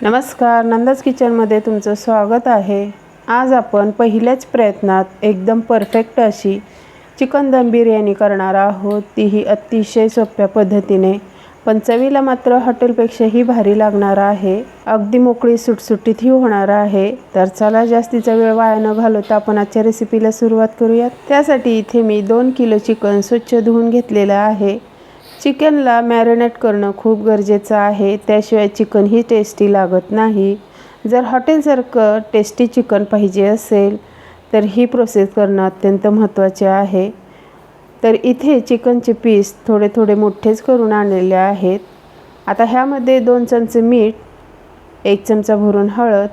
नमस्कार नंदाज किचनमध्ये तुमचं स्वागत आहे. आज आपण पहिल्याच प्रयत्नात एकदम परफेक्ट अशी चिकन दम बिर्याणी करणार आहोत. तीही अतिशय सोप्या पद्धतीने. पण चवीला मात्र हॉटेलपेक्षाही भारी लागणार आहे. अगदी मोकळी सुटसुटीतही होणार आहे. तर चला जास्तीचा वेळ वाया न घालवता आपण आजच्या रेसिपीला सुरुवात करूयात. त्यासाठी इथे मी दोन किलो चिकन स्वच्छ धुवून घेतलेलं आहे. चिकनला मॅरिनेट करणं खूप गरजेचं आहे. त्याशिवाय चिकन ही टेस्टी लागत नाही. जर हॉटेलसारखं टेस्टी चिकन पाहिजे असेल तर ही प्रोसेस करणं अत्यंत महत्त्वाचे आहे. तर इथे चिकनचे पीस थोडे थोडे मोठेच करून आणलेले आहेत. आता ह्यामध्ये दोन चमचे मीठ एक चमचा भरून हळद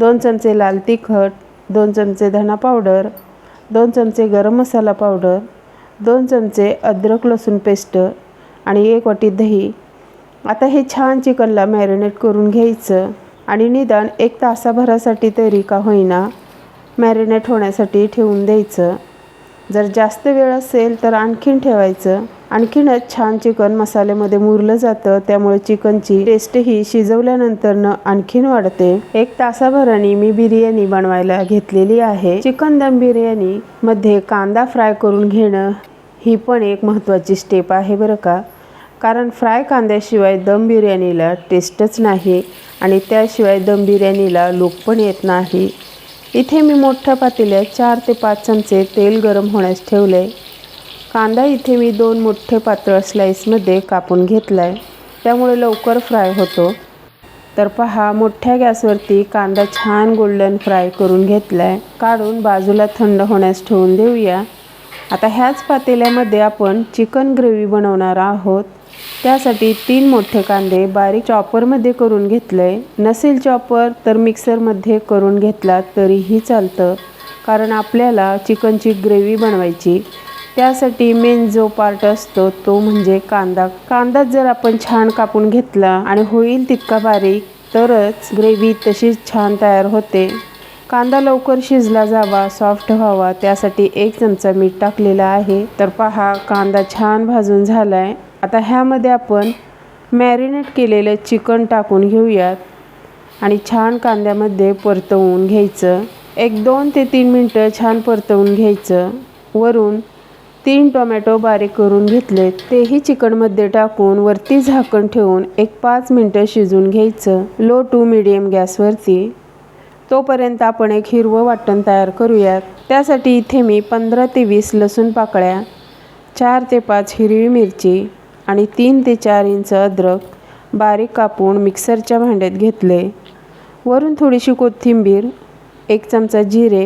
दोन चमचे लाल तिखट दोन चमचे धना पावडर दोन चमचे गरम मसाला पावडर दोन चमचे अद्रक लसूण पेस्ट आणि एक वाटी दही. आता हे छान चिकनला मॅरिनेट करून घ्यायचं. आणि निदान एक तासाभरासाठी तरी का होईना मॅरिनेट होण्यासाठी ठेवून द्यायचं. जर जास्त वेळ असेल तर आणखीन ठेवायचं. आणखीनच छान चिकन मसाल्यामध्ये मुरलं जातं. त्यामुळे चिकनची टेस्टही शिजवल्यानंतरनं आणखीन वाढते. एक तासाभराने मी बिर्याणी बनवायला घेतलेली आहे. चिकन दम बिर्याणी मध्ये कांदा फ्राय करून घेणं ही पण एक महत्त्वाची स्टेप आहे बरं का. कारण फ्राय कांद्याशिवाय दम बिर्याणीला टेस्टच नाही आणि त्याशिवाय दम बिर्याणीला लूक पण येत नाही. इथे मी मोठ्या पातेल्यात चार ते पाच चमचे तेल गरम होण्यास ठेवले कांदा इथे मी दोन मोठे पातळ स्लाईसमध्ये कापून घेतला आहे त्यामुळे लवकर फ्राय होतो. तर पहा मोठ्या गॅसवरती कांदा छान गोल्डन फ्राय करून घेतला आहे काढून बाजूला थंड होण्यास ठेवून देऊया. आता ह्याच पातेल्यामध्ये आपण चिकन ग्रेव्ही बनवणार आहोत. त्यासाठी तीन मोठे कांदे बारीक चॉपरमध्ये करून घेतले. नसेल चॉपर तर मिक्सरमध्ये करून घेतला तरीही चालतं कारण आपल्याला चिकनची ग्रेव्ही बनवायची. त्यासाठी मेन जो पार्ट असतो तो म्हणजे कांदा. कांदा जर आपण छान कापून घेतला आणि होईल तितका बारीक तरच ग्रेव्ही तशीच छान तयार होते. कांदा लवकर शिजला जावा सॉफ्ट व्हावा त्यासाठी एक चमचा मीठ टाकलेला आहे. तर पहा कांदा छान भाजून झाला आहे आता ह्यामध्ये आपण मॅरिनेट केलेलं चिकन टाकून घेऊयात. आणि छान कांद्यामध्ये परतवून घ्यायचं. एक दोन ते तीन मिनटं छान परतवून घ्यायचं. वरून तीन टोमॅटो बारीक करून घेतले तेही चिकनमध्ये टाकून वरती झाकण ठेवून एक पाच मिनटं शिजून घ्यायचं. लो टू मिडियम गॅसवरती. तोपर्यंत आपण एक हिरवं वाटण तयार करूयात त्यासाठी इथे मी पंधरा ते वीस लसूण पाकळ्या चार ते पाच हिरवी मिरची आणि तीन ते चार इंच अद्रक बारीक कापून मिक्सरच्या भांड्यात घेतले. वरून थोडीशी कोथिंबीर एक चमचा जिरे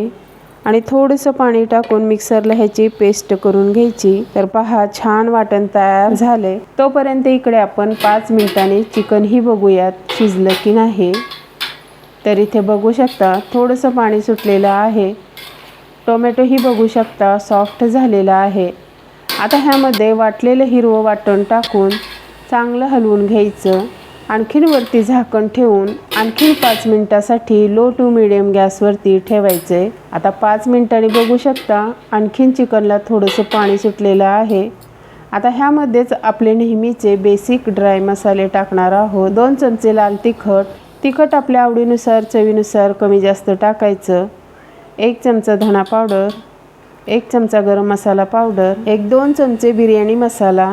आणि थोडंसं पाणी टाकून मिक्सरला ह्याची पेस्ट करून घ्यायची. तर पहा छान वाटण तयार झाले. तोपर्यंत इकडे आपण पाच मिनिटांनी चिकनही बघूयात शिजलं की नाही. तर इथे बघू शकता थोडंसं पाणी सुटलेलं आहे. टोमॅटोही बघू शकता सॉफ्ट झालेला आहे. आता ह्यामध्ये वाटलेलं हिरवं वाटण टाकून चांगलं हलवून घ्यायचं. आणखीन वरती झाकण ठेवून आणखीन पाच मिनटासाठी लो टू मिडियम गॅसवरती ठेवायचं. आहे आता पाच मिनटांनी बघू शकता आणखीन चिकनला थोडंसं पाणी सुटलेलं आहे. आता ह्यामध्येच आपले नेहमीचे बेसिक ड्राय मसाले टाकणार आहोत. दोन चमचे लाल तिखट तिखट आपल्या आवडीनुसार चवीनुसार कमी जास्त टाकायचं. एक चमचा धणा पावडर एक चमचा गरम मसाला पावडर एक दोन चमचे बिर्याणी मसाला.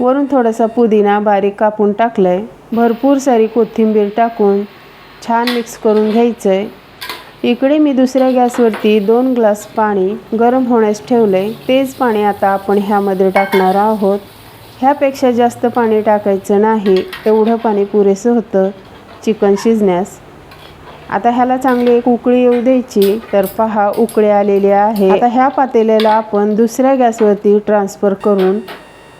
वरून थोडासा पुदिना बारीक कापून टाकलं आहे भरपूर सारी कोथिंबीर टाकून छान मिक्स करून घ्यायचं आहे इकडे मी दुसऱ्या गॅसवरती दोन ग्लास पाणी गरम होण्यास ठेवलं आहे तेच पाणी आता आपण ह्यामध्ये टाकणार आहोत. ह्यापेक्षा जास्त पाणी टाकायचं नाही. एवढं पाणी पुरेसं होतं. चिकन शिजण्यास. आता ह्याला चांगली एक उकळी येऊ द्यायची. तर पहा उकळी आलेली आहे आता ह्या पातेल्याला आपण दुसऱ्या गॅसवरती ट्रान्सफर करून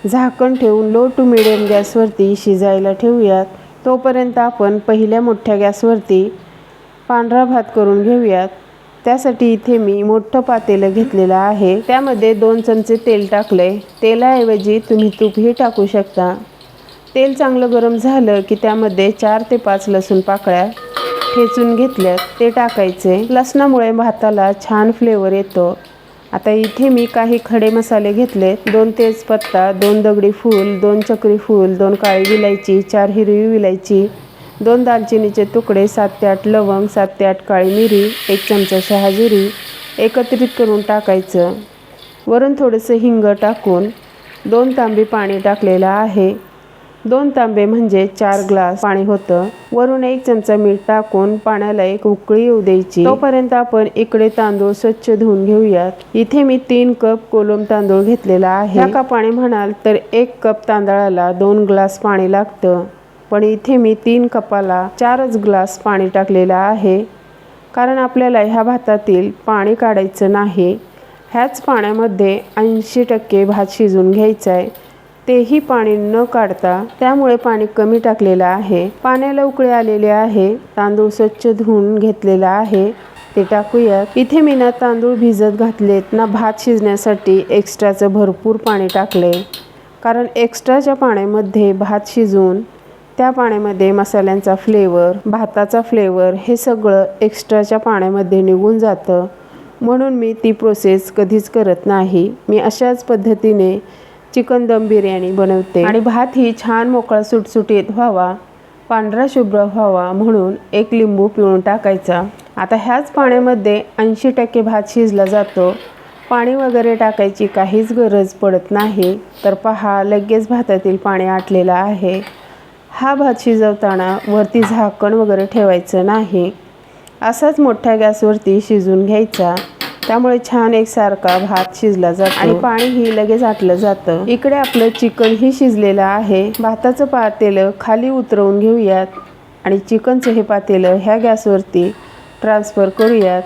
झाकण ठेवून लो टू मिडियम गॅसवरती शिजायला ठेवूयात. तोपर्यंत आपण पहिल्या मोठ्या गॅसवरती पांढरा भात करून घेऊयात. त्यासाठी इथे मी मोठं पातेलं घेतलेलं आहे. त्यामध्ये दोन चमचे तेल टाकले तेलाऐवजी तुम्ही तूपही टाकू शकता. तेल चांगलं गरम झालं की त्यामध्ये चार ते पाच लसूण पाकळ्या ठेचून घेतल्यात ते टाकायचे. लसणामुळे भाताला छान फ्लेवर येतो. आता इथे मी काही खडे मसाले घेतले. दोन तेजपत्ता दोन दगडी फूल दोन चक्री फूल दोन काळी विलायची चार हिरवी विलायची दोन दालचिनीचे तुकडे सात ते आठ लवंग सात ते आठ काळी मिरी एक चमचा शहाजिरी एकत्रित करून टाकायचं. वरून थोडंसं हिंग टाकून दोन तांबी पाणी टाकलेलं आहे. दोन तांबे म्हणजे चार ग्लास पाणी होतं. वरून एक चमचा मीठ टाकून पाण्याला एक उकळी येऊ द्यायची. तोपर्यंत आपण इकडे तांदूळ स्वच्छ धुवून घेऊयात. इथे मी तीन कप कोलम तांदूळ घेतलेला आहे. ह्या कपाने म्हणाल तर एक कप तांदळाला दोन ग्लास पाणी लागतं. पण इथे मी तीन कपाला चारच ग्लास पाणी टाकलेलं आहे. कारण आपल्याला ह्या भातातील पाणी काढायचं नाही. ह्याच पाण्यामध्ये ऐंशी टक्के भात शिजून घ्यायचा आहे तेही पाणी न काढता त्यामुळे पाणी कमी टाकलेलं आहे. पाण्याला उकळे आलेले आहे. तांदूळ स्वच्छ धुवून घेतलेला आहे. ते टाकूयात इथे मी ना तांदूळ भिजत घातलेत. ना भात शिजण्यासाठी एक्स्ट्राचं भरपूर पाणी टाकले कारण एक्स्ट्राच्या पाण्यामध्ये भात शिजून त्या पाण्यामध्ये मसाल्यांचा फ्लेवर भाताचा फ्लेवर हे सगळं एक्स्ट्राच्या पाण्यामध्ये निघून जातं. म्हणून मी ती प्रोसेस कधीच करत नाही. मी अशाच पद्धतीने चिकन दम बिर्याणी बनवते. आणि भात ही छान मोकळा सुटसुटीत व्हावा पांढरा शुभ्र व्हावा म्हणून एक लिंबू पिळून टाकायचा. आता ह्याच पाण्यामध्ये ऐंशी टक्के भात शिजला जातो. पाणी वगैरे टाकायची काहीच गरज पडत नाही. तर पहा लगेच भातातील पाणी आटलेलं आहे. हा भात शिजवताना वरती झाकण वगैरे ठेवायचं नाही. असाच मोठ्या गॅसवरती शिजून घ्यायचा. त्यामुळे छान एकसारखा भात शिजला जातो. आणि पाणीही लगेच आटलं जातं. इकडे आपलं चिकन ही शिजलेलं आहे. भाताचं पातेलं खाली उतरवून घेऊयात. आणि चिकनचं हे पातेलं ह्या गॅसवरती ट्रान्सफर करूयात.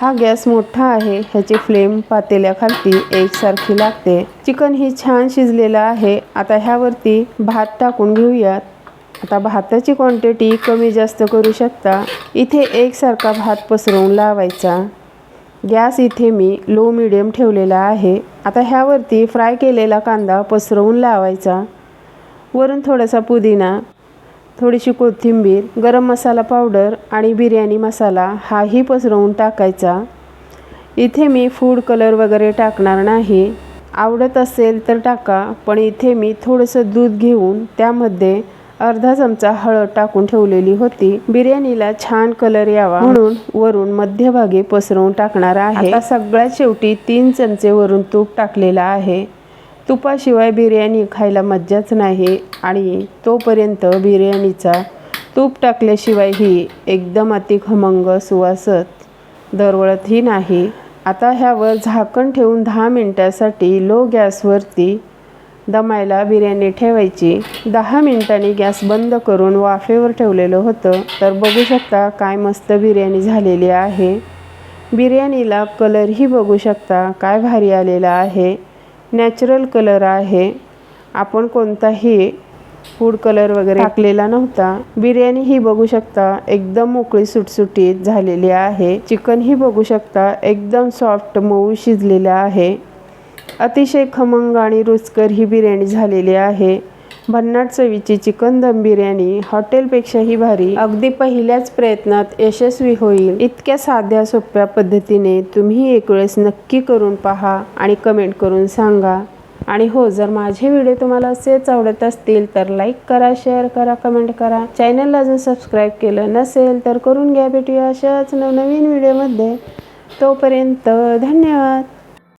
हा गॅस मोठा आहे. ह्याची फ्लेम पातेल्याखालती एकसारखी लागते. चिकन ही छान शिजलेलं आहे. आता ह्यावरती भात टाकून घेऊयात. आता भाताची क्वांटिटी कमी जास्त करू शकता. इथे एकसारखा भात पसरवून लावायचा. गॅस इथे मी लो मिडियम ठेवलेला आहे. आता ह्यावरती फ्राय केलेला कांदा पसरवून लावायचा. वरून थोडासा पुदिना थोडीशी कोथिंबीर गरम मसाला पावडर आणि बिर्याणी मसाला हाही पसरवून टाकायचा. इथे मी फूड कलर वगैरे टाकणार नाही. आवडत असेल तर टाका पण इथे मी थोडंसं दूध घेऊन त्यामध्ये अर्धा चमचा हळद टाकून ठेवलेली होती. बिर्याणीला छान कलर यावा म्हणून वरून मध्यभागी पसरवून टाकणार आहे. आता सगळ्यात शेवटी तीन चमचे वरून तूप टाकलेला आहे. तुपाशिवाय बिर्याणी खायला मज्जाच नाही आणि तोपर्यंत बिर्याणीचा तूप टाकल्याशिवाय ही एकदम अति खमंग सुवासत दरवळतही नाही. आता ह्यावर झाकण ठेवून दहा मिनटासाठी लो गॅसवरती दमायला बिर्याणी ठेवायची. दहा मिनिटांनी गॅस बंद करून वाफेवर ठेवलेलं होतं. तर बघू शकता काय मस्त बिर्याणी झालेली आहे. बिर्याणीला कलरही बघू शकता. काय भारी आलेला आहे. नॅचरल कलर आहे. आपण कोणताही फूड कलर वगैरे टाकलेला नव्हता. बिर्याणी ही बघू शकता. एकदम मोकळी सुटसुटीत झालेली आहे. चिकन ही बघू शकता. एकदम सॉफ्ट मऊ शिजलेलं आहे. अतिशय खमंग आणि रुचकर ही बिर्याणी झालेली आहे. भन्नाट चवीची चिकन दम बिर्याणी हॉटेलपेक्षाही भारी. अगदी पहिल्याच प्रयत्नात यशस्वी होईल. इतक्या साध्या सोप्या पद्धतीने तुम्ही एक वेळेस नक्की करून पहा आणि कमेंट करून सांगा. आणि हो जर माझे व्हिडिओ तुम्हाला असेच आवडत असतील तर लाईक करा शेअर करा कमेंट करा. चॅनलला अजून सबस्क्राईब केलं नसेल तर करून घ्या भेटूया अशाच नवनवीन व्हिडिओमध्ये. तोपर्यंत धन्यवाद.